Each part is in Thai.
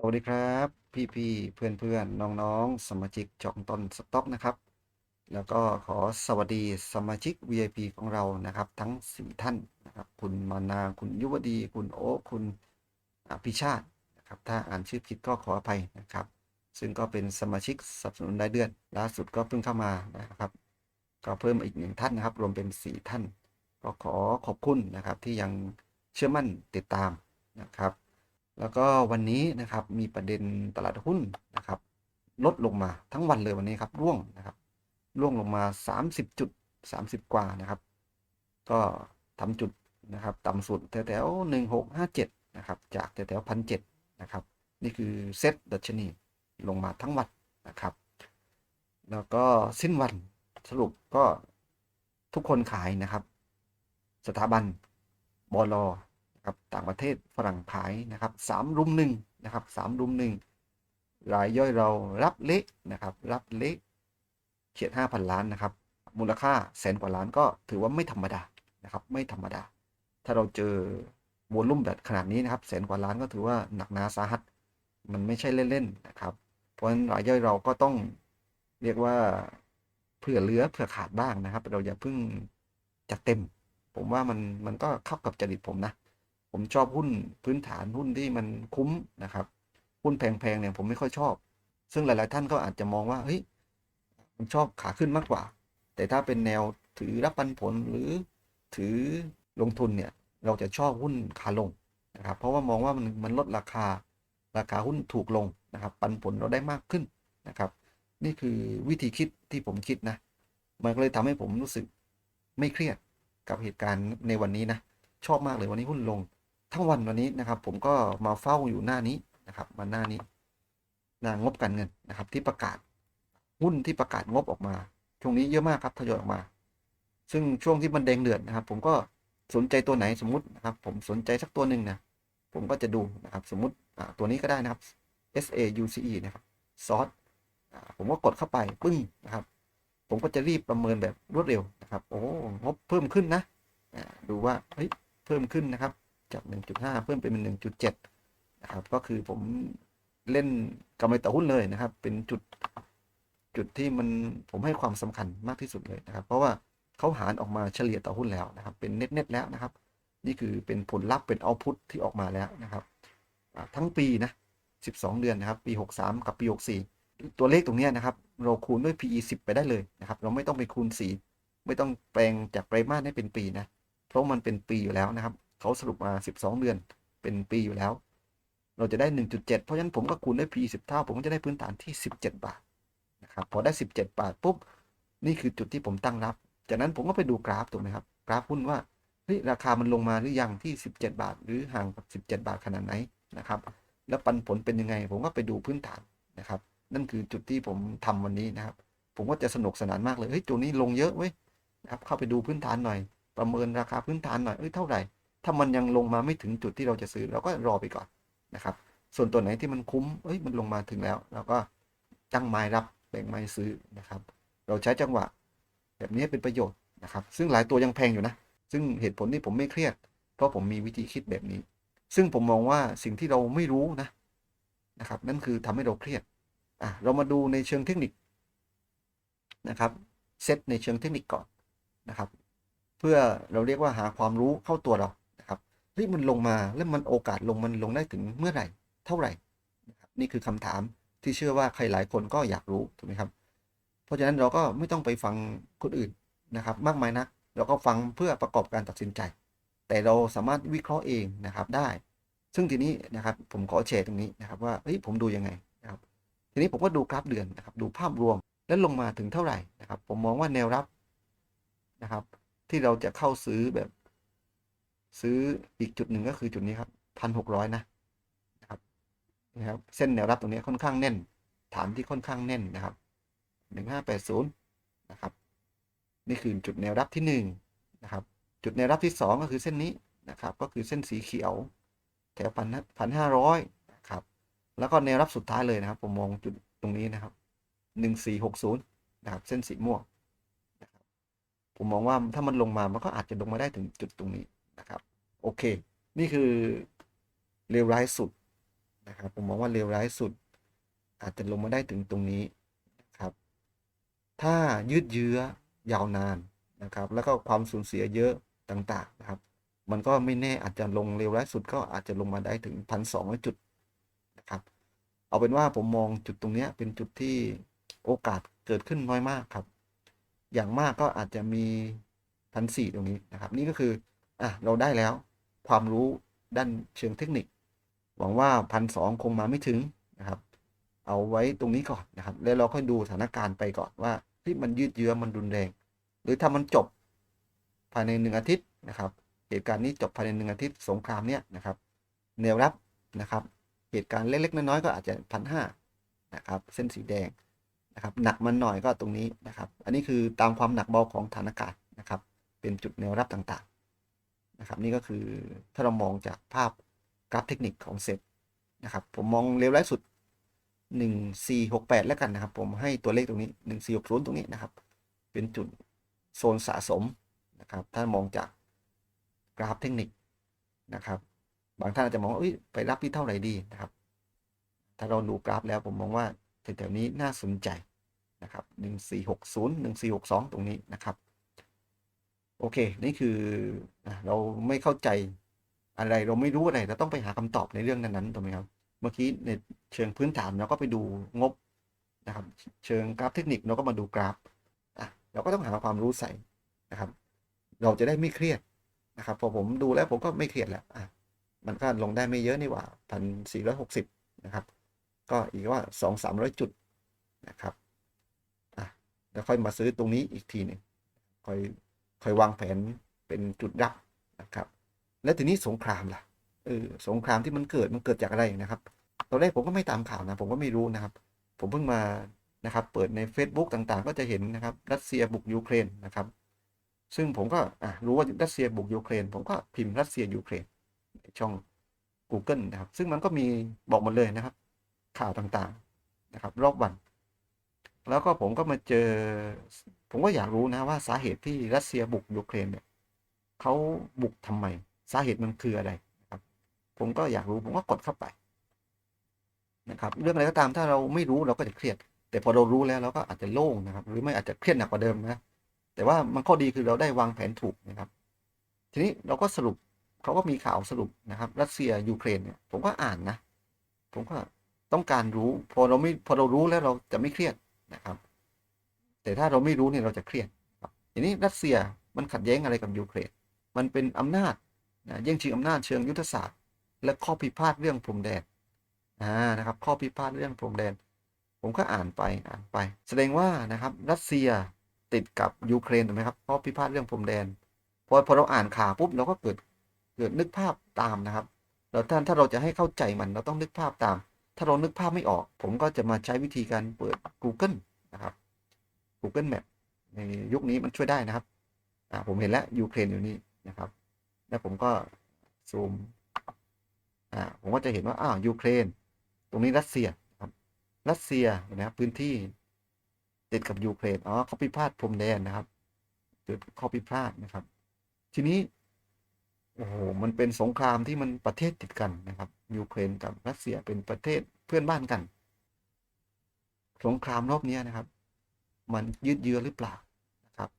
สวัสดีครับ พี่ๆเพื่อนๆน้องๆ สมาชิกจองตนสต็อกนะครับ แล้วก็ขอสวัสดีสมาชิก VIP ของเรานะครับ ทั้ง 4 ท่านนะครับ คุณมานาคุณยุวดี คุณโอ๊คุณอภิชาตินะครับ ถ้าอ่านชื่อผิดก็ขออภัยนะครับ ซึ่งก็เป็นสมาชิกสนับสนุนรายเดือนล่าสุดก็เพิ่งเข้ามานะครับ ก็เพิ่มอีกหนึ่งท่านนะครับ รวมเป็น 4 ท่าน ก็ขอขอบคุณนะครับที่ยังเชื่อมั่นติดตามนะครับ แล้วก็วันนี้นะครับมีประเด็นตลาดหุ้นนะครับ ลดลงมาทั้งวันเลยวันนี้ครับร่วงนะครับร่วงลงมา 30จุด30 กว่านะครับ ก็ทำจุดนะครับ ต่ำสุดแถวๆ1657นะครับจากแถวๆพันเนะครับ นี่คือเซตดัชนีลงมาทั้งวันนะครับ แล้วก็สิ้นวันสรุปก็ทุกคนขายนะครับ สถาบันบอล นะครับต่างประเทศฝรั่งขายนะครับสามรุมหนึ่งนะครับสามรุมหนึ่งรายย่อยเรารับเละนะครับรับเละเฉียดห้าพันล้านนะครับมูลค่าแสนกว่าล้านก็ถือว่าไม่ธรรมดานะครับไม่ธรรมดา ถ้าเราเจอวอลุ่มแบบขนาดนี้นะครับแสนกว่าล้านก็ถือว่าหนักหนาสาหัส มันไม่ใช่เล่นๆนะครับ เพราะฉะนั้นรายย่อยเราก็ต้องเรียกว่าเผื่อเหลือเผื่อขาดบ้างนะครับ เราอย่าเพิ่งจัดเต็ม ผมว่ามันมันก็เข้ากับจริตผมนะ ผมชอบหุ้นพื้นฐานหุ้นที่มันคุ้มนะครับ หุ้นแพงๆเนี่ยผมไม่ค่อยชอบ ซึ่งหลายๆท่านก็อาจจะมองว่าเฮ้ยผมชอบขาขึ้นมากกว่า แต่ถ้าเป็นแนวถือรับปันผลหรือถือลงทุนเนี่ยเราจะชอบหุ้นขาลงนะครับ เพราะว่ามองว่ามันมันลดราคาราคาหุ้นถูกลงนะครับ ปันผลเราได้มากขึ้นนะครับ นี่คือวิธีคิดที่ผมคิดนะ มันก็เลยทำให้ผมรู้สึกไม่เครียดกับเหตุการณ์ในวันนี้นะ ชอบมากเลยวันนี้หุ้นลง ทั้งวันวันนี้นะครับ ผมก็มาเฝ้าอยู่หน้านี้นะครับ มาหน้านี้หน้างบการเงินนะครับ ที่ประกาศหุ้นที่ประกาศงบออกมา ช่วงนี้เยอะมากครับทยอยออกมา ซึ่งช่วงที่มันแดงเดือดนะครับ ผมก็สนใจตัวไหนสมมตินะครับ ผมสนใจสักตัวหนึ่งนะผมก็จะดูนะครับ สมมติตัวนี้ก็ได้นะครับ S A U C E นะครับซอสผมก็กดเข้าไปปึ้งนะครับ ผมก็จะรีบประเมินแบบรวดเร็วนะครับ โอ้งบเพิ่มขึ้นนะดูว่าเฮ้ยเพิ่มขึ้นนะครับ จาก 1.5 เพิ่มเป็น 1.7 นะครับ ก็คือผมเล่นกำไรต่อหุ้นเลยนะครับ เป็นจุดจุดที่มันผมให้ความสำคัญมากที่สุดเลยนะครับ เพราะว่าเขาหารออกมาเฉลี่ยต่อหุ้นแล้วนะครับ เป็นเน็ตเน็ตแล้วนะครับ นี่คือเป็นผลลัพธ์เป็นเอาพุทที่ออกมาแล้วนะครับ ทั้งปีนะ12 เดือนนะครับ ปี 63 กับปี 64 ตัวเลขตรงนี้นะครับ เราคูณด้วย PE 10 ไปได้เลยนะครับ เราไม่ต้องไปคูณ 4 ไม่ต้องแปลงจากไตรมาสให้เป็นปีนะ เพราะมันเป็นปีอยู่แล้วนะครับ เขาสรุปมา 12 เดือนเป็นปีอยู่แล้ว เราจะได้ 1.7 เพราะฉะนั้นผมก็คูณด้วย P 10 เท่า ผมก็จะได้พื้นฐานที่ 17 บาทนะครับพอได้ 17 บาทปุ๊บนี่คือจุดที่ผมตั้งรับ จากนั้นผมก็ไปดูกราฟถูกไหมครับ กราฟหุ้นว่าเฮ้ยราคามันลงมาหรือยังที่ 17 บาท หรือห่างกับ 17 บาทขนาดไหนนะครับ แล้วปันผลเป็นยังไง ผมก็ไปดูพื้นฐานนะครับ นั่นคือจุดที่ผมทำวันนี้นะครับ ผมก็จะสนุกสนานมากเลยเฮ้ยตัวนี้ลงเยอะเว้ยนะครับเข้าไปดูพื้นฐานหน่อย ประเมินราคาพื้นฐานหน่อยเอ้ยเท่าไหร่ ถ้ามันยังลงมาไม่ถึงจุดที่เราจะซื้อเราก็รอไปก่อนนะครับ ส่วนตัวไหนที่มันคุ้มเอ้ยมันลงมาถึงแล้ว เราก็ตั้งไม้รับแบ่งไม้ซื้อนะครับ เราใช้จังหวะ แบบนี้เป็นประโยชน์นะครับ ซึ่งหลายตัวยังแพงอยู่นะ ซึ่งเหตุผลที่ผมไม่เครียด เพราะผมมีวิธีคิดแบบนี้ ซึ่งผมมองว่าสิ่งที่เราไม่รู้นะนะครับ นั่นคือทำให้เราเครียดอะเรามาดูในเชิงเทคนิคนะครับเซตในเชิงเทคนิคก่อนนะครับ เพื่อเราเรียกว่าหาความรู้เข้าตัวเรา ฮ้ยมันลงมาแล้วมันโอกาสลงมันลงได้ถึงเมื่อไหร่ เท่าไหร่นะครับนี่คือคำถามที่เชื่อว่าใครหลายคนก็อยากรู้ถูกไหมครับ เพราะฉะนั้นเราก็ไม่ต้องไปฟังคนอื่นนะครับ มากมายนักเราก็ฟังเพื่อประกอบการตัดสินใจ แต่เราสามารถวิเคราะห์เองนะครับได้ ซึ่งทีนี้นะครับผมขอแชร์ตรงนี้นะครับว่าเฮ้ยผมดูยังไงนะครับทีนี้ผมก็ดูกราฟเดือนนะครับดูภาพรวมแล้วลงมาถึงเท่าไหร่นะครับ ผมมองว่าแนวรับนะครับ ที่เราจะเข้าซื้อแบบ ซื้ออีกจุดหนึ่งก็คือจุดนี้ครับพันหกร้อยนะนะครับนะครับเส้นแนวรับตรงนี้ค่อนข้างแน่น ฐานที่ค่อนข้างแน่นนะครับหนึ่งห้าแปดศูนย์นะครับนี่คือจุดแนวรับที่หนึ่งนะครับจุดแนวรับที่สองก็คือเส้นนี้นะครับก็คือเส้นสีเขียวแถวพันพันห้าร้อยนะครับแล้วก็แนวรับสุดท้ายเลยนะครับผมมองจุดตรงนี้นะครับหนึ่งสี่หกศูนย์นะครับเส้นสีม่วงนะครับผมมองว่าถ้ามันลงมามันก็อาจจะลงมาได้ถึงจุดตรงนี้ นะครับโอเค นี่คือเลวร้ายสุดนะครับผมมองว่าเลวร้ายสุด อาจจะลงมาได้ถึงตรงนี้นะครับ ถ้ายืดเยื้อยาวนานนะครับ แล้วก็ความสูญเสียเยอะต่าง ๆนะครับ มันก็ไม่แน่อาจจะลงเลวร้ายสุดก็อาจจะลงมาได้ถึงพันสองจุดนะครับ เอาเป็นว่าผมมองจุดตรงนี้เป็นจุดที่โอกาสเกิดขึ้นน้อยมากครับ อย่างมากก็อาจจะมีพันสี่ตรงนี้นะครับ นี่ก็คือ อะเราได้แล้วความรู้ด้านเชิงเทคนิค หวังว่าพันสองคงมาไม่ถึงนะครับ เอาไว้ตรงนี้ก่อนนะครับ แล้วเราค่อยดูสถานการณ์ไปก่อนว่าที่มันยืดเยื้อมันรุนแรง หรือถ้ามันจบภายในหนึ่งอาทิตย์นะครับเหตุการณ์นี้จบภายในหนึ่งอาทิตย์สงครามเนี้ยนะครับแนวรับนะครับ เหตุการณ์เล็กๆน้อยๆก็อาจจะพันห้านะครับเส้นสีแดงนะครับหนักมันหน่อยก็ตรงนี้นะครับ อันนี้คือตามความหนักเบาของฐานอากาศนะครับ เป็นจุดแนวรับต่างๆ นะครับนี่ก็คือถ้าเรามองจากภาพกราฟเทคนิคของเซตนะครับผมมองเลวร้าสุด 1468 แล้วกันนะครับ ผมให้ตัวเลขตรงนี้ 1460 ตรงนี้นะครับ เป็นจุดโซนสะสมนะครับ ถ้ามองจากกราฟเทคนิคนะครับ บางท่านอาจจะมองว่าไปรับที่เท่าไหร่ดีนะครับ ถ้าเราดูกราฟแล้วผมมองว่าแถวๆนี้น่าสนใจนะครับ 1460 1462 ตรงนี้นะครับ โอเค นี่คือเราไม่เข้าใจอะไรเราไม่รู้อะไรเราต้องไปหาคำตอบในเรื่องนั้นๆถูกไหมครับ เมื่อกี้ในเชิงพื้นฐานเราก็ไปดูงบนะครับ เชิงกราฟเทคนิคเราก็มาดูกราฟอะเราก็ต้องหาความรู้ใส่นะครับ เราจะได้ไม่เครียดนะครับ พอผมดูแล้วผมก็ไม่เครียดแล้วอะมันก็ลงได้ไม่เยอะนี่หว่าพันสี่ร้อยหกสิบนะครับ ก็อีกว่าสองสามร้อยจุดนะครับอะแล้วค่อยมาซื้อตรงนี้อีกทีหนึ่งค่อย คอยวางแผนเป็นจุดรับนะครับ แล้วทีนี้สงครามล่ะเออสงครามที่มันเกิดมันเกิดจากอะไรนะครับ ตอนแรกผมก็ไม่ตามข่าวนะ ผมก็ไม่รู้นะครับ ผมเพิ่งมานะครับ เปิดใน Facebook ต่างๆ ก็จะเห็นนะครับ รัสเซียบุกยูเครนนะครับ ซึ่งผมก็อะรู้ว่ารัสเซียบุกยูเครน ผมก็พิมพ์รัสเซียยูเครนในช่อง Google นะครับ ซึ่งมันก็มีบอกหมดเลยนะครับ ข่าวต่างๆนะครับ รอบวัน แล้วก็ผมก็มาเจอ ผมก็อยากรู้นะว่าสาเหตุที่รัสเซียบุกยูเครนเนี่ยเขาบุกทำไม สาเหตุมันคืออะไรนะครับ ผมก็อยากรู้ผมก็กดเข้าไปนะครับ เรื่องอะไรก็ตามถ้าเราไม่รู้เราก็จะเครียด แต่พอเรารู้แล้วเราก็อาจจะโล่งนะครับ หรือไม่อาจจะเครียดหนักกว่าเดิมนะ แต่ว่ามันข้อดีคือเราได้วางแผนถูกนะครับ ทีนี้เราก็สรุปเขาก็มีข่าวสรุปนะครับ รัสเซียยูเครนเนี่ยผมก็อ่านนะ ผมก็ต้องการรู้ พอเราไม่พอเรารู้แล้วเราจะไม่เครียด นะครับ แต่ถ้าเราไม่รู้เนี่ยเราจะเครียดครับทีนี้รัสเซียมันขัดแย้งอะไรกับยูเครนมันเป็นอำนาจนะแย่งชิงอำนาจเชิงยุทธศาสตร์ และข้อพิพาทเรื่องพรมแดนอ่านะครับ ข้อพิพาทเรื่องพรมแดน ผมก็อ่านไปอ่านไป แสดงว่านะครับรัสเซียติดกับยูเครนถูกไหมครับข้อพิพาทเรื่องพรมแดนพอพอเราอ่านข่าวปุ๊บเราก็เกิดเกิดนึกภาพตามนะครับแล้วท่านถ้าเราจะให้เข้าใจมันเราต้องนึกภาพตาม ถ้าเรานึกภาพไม่ออก ผมก็จะมาใช้วิธีการเปิด Google นะครับ Google Map ในยุคนี้มันช่วยได้นะครับอ่าผมเห็นแล้วยูเครนอยู่นี่นะครับ แล้วผมก็ซูมอ่าผมก็จะเห็นว่าอ้าวยูเครน ตรงนี้รัสเซียครับรัสเซียนะครับพื้นที่ติดกับยูเครนอ๋อข้อพิพาทพรมแดนนะครับเกิดข้อพิพาทนะครับ ทีนี้ โอ้โหมันเป็นสงครามที่มันประเทศติดกันนะครับยูเครนกับรัสเซียเป็นประเทศเพื่อนบ้านกัน สงครามรอบนี้นะครับ มันยืดเยื้อหรือเปล่านะครับ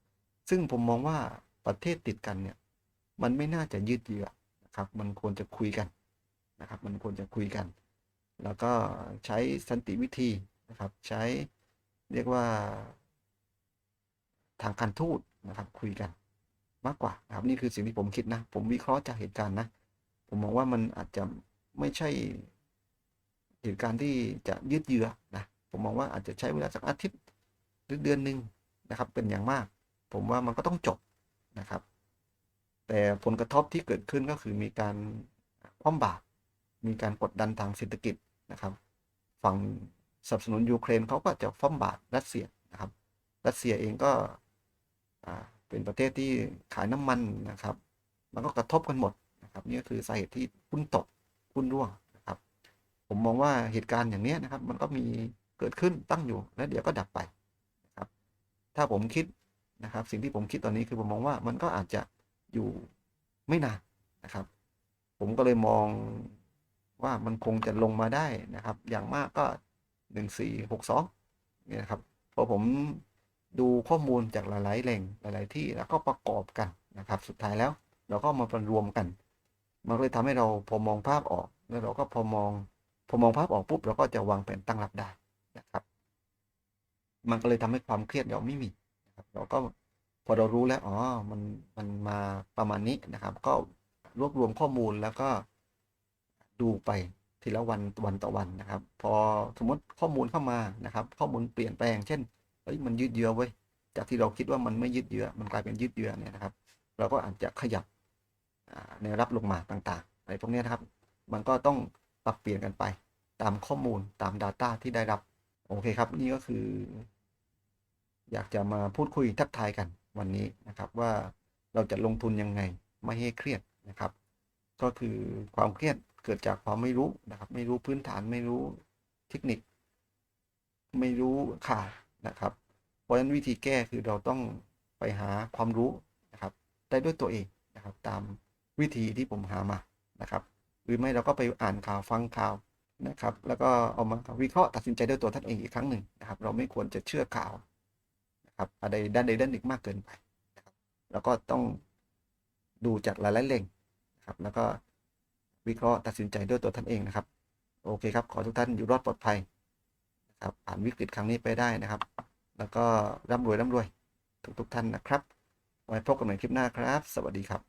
ซึ่งผมมองว่าประเทศติดกันเนี่ย มันไม่น่าจะยืดเยื้อนะครับ มันควรจะคุยกันนะครับ มันควรจะคุยกัน แล้วก็ใช้สันติวิธีนะครับ ใช้เรียกว่าทางการทูตนะครับคุยกัน มากกว่านะครับนี่คือสิ่งที่ผมคิดนะ ผมวิเคราะห์จากเหตุการณ์นะ ผมมองว่ามันอาจจะไม่ใช่เหตุการณ์ที่จะยืดเยื้อนะผมมองว่าอาจจะใช้เวลาสักอาทิตย์หรือเดือนหนึ่งนะครับ เป็นอย่างมาก ผมว่ามันก็ต้องจบนะครับ แต่ผลกระทบที่เกิดขึ้นก็คือมีการคว่ำบาตรมีการกดดันทางเศรษฐกิจนะครับ ฝั่งสนับสนุนยูเครนเขาก็จะคว่ำบาตรรัสเซียนะครับ รัสเซียเองก็อ่า เป็นประเทศที่ขายน้ำมันนะครับ มันก็กระทบกันหมดนะครับนี่ก็คือสาเหตุที่หุ้นตกหุ้นร่วงนะครับ ผมมองว่าเหตุการณ์อย่างนี้นะครับ มันก็มีเกิดขึ้นตั้งอยู่แล้วเดี๋ยวก็ดับไปนะครับ ถ้าผมคิดนะครับ สิ่งที่ผมคิดตอนนี้คือผมมองว่ามันก็อาจจะอยู่ไม่นานนะครับ ผมก็เลยมองว่ามันคงจะลงมาได้นะครับ อย่างมากก็หนึ่งสี่หกสองเนี่ยครับพอผม ดูข้อมูลจากหลาย ๆ แหล่งหลาย ๆ ที่แล้วก็ประกอบกันนะครับ สุดท้ายแล้วเราก็มาประรวมกัน มันเลยทำให้เราพอมองภาพออก แล้วเราก็พอมองพอมองภาพออกปุ๊บเราก็จะวางแผนตั้งรับได้นะครับ มันก็เลยทำให้ความเครียดเราไม่มีนะครับเราก็พอเรารู้แล้วอ๋อมันมันมาประมาณนี้นะครับ ก็รวบรวมข้อมูลแล้วก็ดูไปทีละวันวันต่อวันนะครับ พอสมมติข้อมูลเข้ามานะครับ ข้อมูลเปลี่ยนแปลง เช่น เฮ้ยมันยืดเยื้อเว้ยจากที่เราคิดว่ามันไม่ยืดเยื้อมันกลายเป็นยืดเยื้อเนี่ยนะครับ เราก็อาจจะขยับอ่าแนรับลงมาต่างๆอะไรพวกนี้นะครับ มันก็ต้องปรับเปลี่ยนกันไป ตามข้อมูลตาม Data ที่ได้รับโอเคครับ นี่ก็คือ อยากจะมาพูดคุยทักทายกันวันนี้นะครับว่าเราจะลงทุนยังไงไม่ให้เครียดนะครับ ก็คือความเครียดเกิดจากความไม่รู้นะครับ ไม่รู้พื้นฐานไม่รู้เทคนิค ไม่รู้ข่าว นะครับ เพราะฉะนั้นวิธีแก้คือเราต้องไปหาความรู้นะครับ ได้ด้วยตัวเองนะครับ ตามวิธีที่ผมหามานะครับ หรือไม่เราก็ไปอ่านข่าวฟังข่าวนะครับ แล้วก็เอามาวิเคราะห์ตัดสินใจด้วยตัวท่านเองอีกครั้งหนึ่งนะครับ เราไม่ควรจะเชื่อข่าวนะครับอะไรด้านใดด้านหนึ่งมากเกินไปนะครับแล้วก็ต้องดูจากหลายๆแหล่งนะครับ แล้วก็วิเคราะห์ตัดสินใจด้วยตัวท่านเองนะครับ โอเคครับ ขอทุกท่านอยู่รอดปลอดภัย ครับผ่านวิกฤตครั้งนี้ไปได้นะครับ แล้วก็ร่ำรวยร่ำรวยทุกทุกท่านนะครับ ไว้พบกันใหม่คลิปหน้าครับ สวัสดีครับ